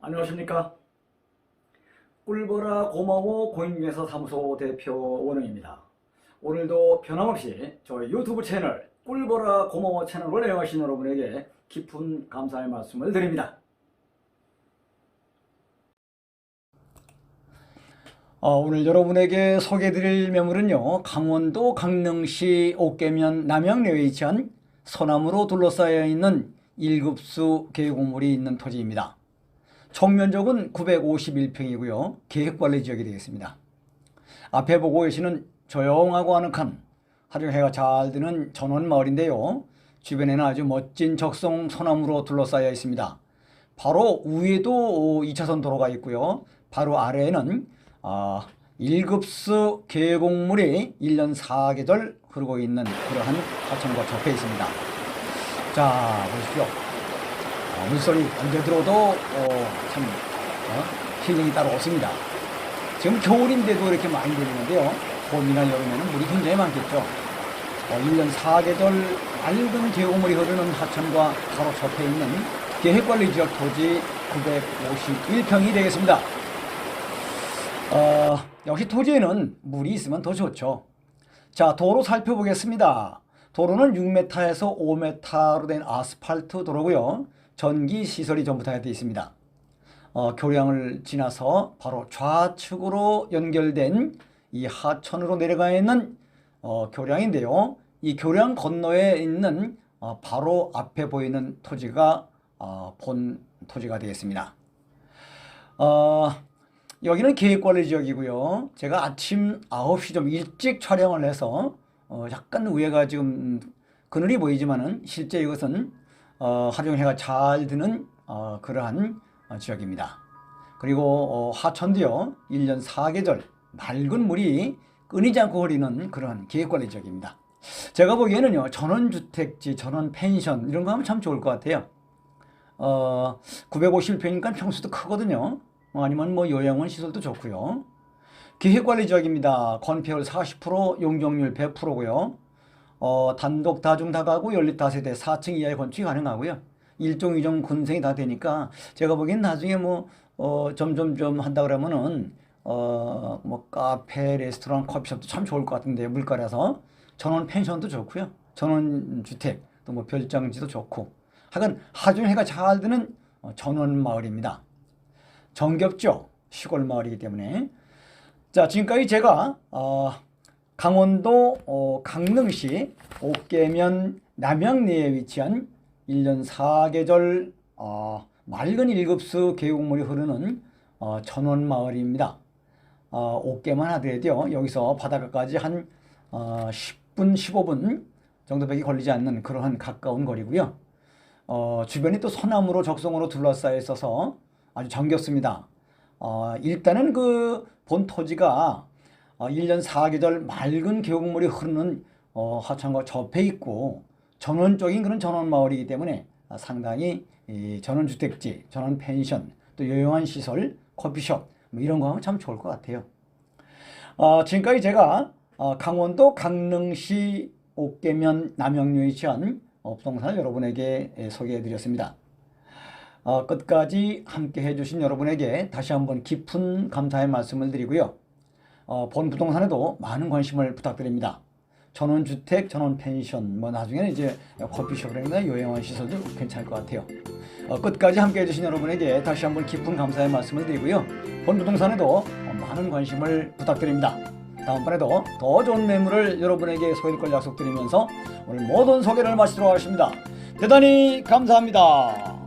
안녕하십니까? 꿀보라 고마워 공인중개사 사무소 대표 원웅입니다. 오늘도 변함없이 저희 유튜브 채널 꿀보라 고마워 채널을 애용하신 여러분에게 깊은 감사의 말씀을 드립니다. 어, 오늘 여러분에게 소개해드릴 매물은요 강원도 강릉시 옥계면 남양내에 위치한 소나무로 둘러싸여 있는 1급수 계곡물이 있는 토지입니다. 총 면적은 951평이고요. 계획관리 지역이 되겠습니다. 앞에 보고 계시는 조용하고 아늑한 하루 해가 잘 드는 전원마을인데요. 주변에는 아주 멋진 적송 소나무로 둘러싸여 있습니다. 바로 위에도 2차선 도로가 있고요. 바로 아래에는 아, 1급수 계곡물이 1년 4계절 흐르고 있는 그러한 하천과 접해 있습니다. 자, 보십시오. 어, 물소리 언제 들어도 어, 참 어, 힐링이 따로 없습니다. 지금 겨울인데도 이렇게 많이 들리는데요. 봄이나 여름에는 물이 굉장히 많겠죠. 어, 1년 4계절 맑은 계곡물이 흐르는 하천과 바로 접해 있는 계획관리 지역 토지 951평이 되겠습니다. 어, 역시 토지에는 물이 있으면 더 좋죠. 자, 도로 살펴보겠습니다. 도로는 6m에서 5m로 된 아스팔트 도로고요. 전기 시설이 전부 다 되어 있습니다. 어, 교량을 지나서 바로 좌측으로 연결된 이 하천으로 내려가 있는 어, 교량인데요. 이 교량 건너에 있는 어, 바로 앞에 보이는 토지가 어, 본 토지가 되겠습니다. 어, 여기는 계획관리 지역이고요. 제가 아침 9시 좀 일찍 촬영을 해서 어, 약간 위에가 지금 그늘이 보이지만은 실제 이것은 어, 하중해가 잘 드는 어, 그러한 어, 지역입니다. 그리고 어, 하천도요 1년 4계절 맑은 물이 끊이지 않고 흐르는 그러한 계획관리 지역입니다. 제가 보기에는요 전원주택지, 전원 펜션 이런 거 하면 참 좋을 것 같아요. 어, 950평이니까 평수도 크거든요. 어, 아니면 뭐 요양원 시설도 좋고요. 기획관리 지역입니다. 건폐율 40%, 용적률 100%고요. 어, 단독 다중 다가구 연립 다세대 4층 이하의 건축이 가능하고요. 일종 이종 군생이 다 되니까 제가 보기엔 나중에 뭐 어, 점점 좀 한다 그러면은 어, 뭐 카페, 레스토랑, 커피숍도 참 좋을 것 같은데 물가라서 전원 펜션도 좋고요. 전원 주택 또 뭐 별장지도 좋고 하여간 하중해가 잘 드는 어, 전원 마을입니다. 정겹죠? 시골 마을이기 때문에. 자, 지금까지 제가 어, 강원도 어, 강릉시 옥계면 남양리에 위치한 1년 4계절 어, 맑은 일급수 계곡물이 흐르는 어, 전원 마을입니다. 어, 옥계만 하더라도요. 여기서 바닷가까지 한 어, 10분, 15분 정도밖에 걸리지 않는 그러한 가까운 거리고요. 어, 주변이 또 소나무로 적송으로 둘러싸여 있어서 아주 정겹습니다. 어, 일단은 그 본 토지가 어, 1년 4계절 맑은 계곡물이 흐르는 어, 하천과 접해 있고 전원적인 그런 전원 마을이기 때문에 아, 상당히 이 전원주택지, 전원 펜션, 또 요용한 시설, 커피숍 뭐 이런 거 하면 참 좋을 것 같아요. 어, 지금까지 제가 어, 강원도 강릉시 옥계면 남영류에 위치한 어, 부동산을 여러분에게 예, 소개해 드렸습니다. 어, 끝까지 함께 해주신 여러분에게 다시 한번 깊은 감사의 말씀을 드리고요. 어, 본 부동산에도 많은 관심을 부탁드립니다. 전원주택, 전원펜션, 뭐 나중에는 이제 커피숍이나 요양원 시설도 괜찮을 것 같아요. 어, 끝까지 함께 해 주신 여러분에게 다시 한번 깊은 감사의 말씀을 드리고요. 본 부동산에도 어, 많은 관심을 부탁드립니다. 다음번에도 더 좋은 매물을 여러분에게 소개할 걸 약속드리면서 오늘 모든 소개를 마치도록 하겠습니다. 대단히 감사합니다.